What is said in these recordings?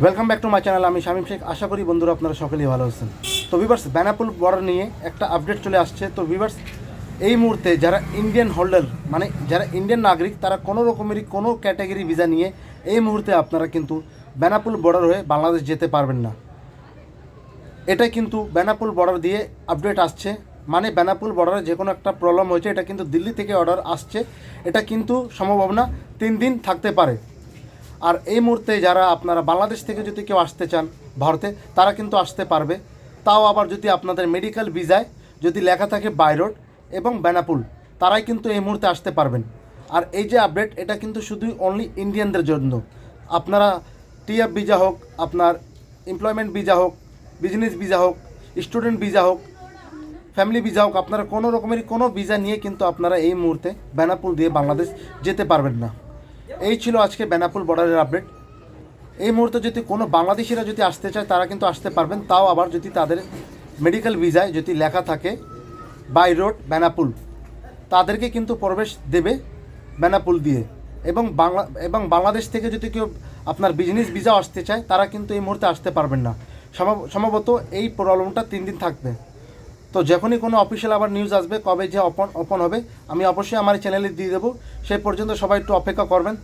Welcome back to my channel আমি শামীম শেখ। আশা করি বন্ধুরা আপনারা সকলেই ভালো আছেন। তো ভিভার্স বেনাপুল বর্ডার নিয়ে একটা আপডেট চলে আসছে। তো ভিভার্স এই মুহূর্তে যারা ইন্ডিয়ান হোল্ডার মানে যারা ইন্ডিয়ান নাগরিক, তারা কোনো রকমেরই কোনো ক্যাটাগরি ভিসা নিয়ে এই মুহূর্তে আপনারা কিন্তু বেনাপুল বর্ডার হয়ে বাংলাদেশ যেতে পারবেন না। এটা কিন্তু বেনাপুল বর্ডার দিয়ে আপডেট আসছে। মানে বেনাপুল বর্ডারে যে কোনো একটা প্রবলেম হয়েছে, এটা কিন্তু দিল্লি থেকে অর্ডার আসছে। এটা কিন্তু সম্ভাবনা তিন দিন থাকতে পারে। আর এই মুহূর্তে যারা আপনারা বাংলাদেশ থেকে যদি কেউ আসতে চান ভারতে, তারা কিন্তু আসতে পারবে। তাও আবার যদি আপনাদের মেডিকেল ভিসায় যদি লেখা থাকে বাইরোড এবং বেনাপুল তারাই কিন্তু এই মুহূর্তে আসতে পারবেন। আর এই যে আপডেট এটা কিন্তু শুধুই অনলি ইন্ডিয়ানদের জন্য। আপনারা টিএফ ভিসা হোক, আপনার এমপ্লয়মেন্ট ভিসা হোক বিজনেস ভিসা হোক স্টুডেন্ট ভিসা হোক ফ্যামিলি ভিসা হোক, আপনারা কোনো রকমের কোনো ভিসা নিয়ে কিন্তু আপনারা এই মুহূর্তে বেনাপুল দিয়ে বাংলাদেশ যেতে পারবেন না। এই ছিল আজকে বেনাপুল বর্ডারের আপডেট এই মুহূর্তে যদি কোনো বাংলাদেশিরা যদি আসতে চায়, তারা কিন্তু আসতে পারবেন। তাও আবার যদি তাদের মেডিকেল ভিসায় যদি লেখা থাকে বাই রোড বেনাপুল, তাদেরকে কিন্তু প্রবেশ দেবে বেনাপুল দিয়ে। এবং বাংলা, এবং বাংলাদেশ থেকে যদি কেউ আপনার বিজনেস ভিসা আসতে চায়, তারা কিন্তু এই মুহূর্তে আসতে পারবেন না। সম্ভব- সম্ভবত এই প্রবলেমটা তিন দিন থাকবে। তো যখনই কোনো অফিসিয়াল আবার নিউজ আসবে, কবে যে ওপেন ওপেন হবে, আমি অবশ্যই আমার চ্যানেলে দিয়ে দেবো। সেই পর্যন্ত সবাই একটু অপেক্ষা করবেন।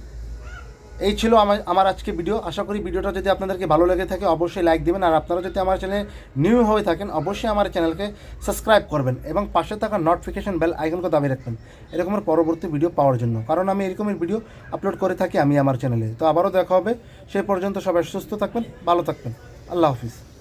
এই ছিল আমার আমার আজকে ভিডিও আশা করি ভিডিওটা যদি আপনাদেরকে ভালো লেগে থাকে, অবশ্যই লাইক দিবেন। আর আপনারা যদি আমার চ্যানেলে নিউ হয়ে থাকেন, অবশ্যই আমার চ্যানেলকে সাবস্ক্রাইব করবেন এবং পাশে থাকা নোটিফিকেশন বেল আইকনকে দাবি রাখবেন। এরকমের পরবর্তী ভিডিও পাওয়ার জন্য। কারণ আমি এরকমের ভিডিও আপলোড করে থাকি আমি আমার চ্যানেলে তো আবারও দেখা হবে। সেই পর্যন্ত সবাই সুস্থ থাকবেন, ভালো থাকবেন। আল্লাহ হাফিজ।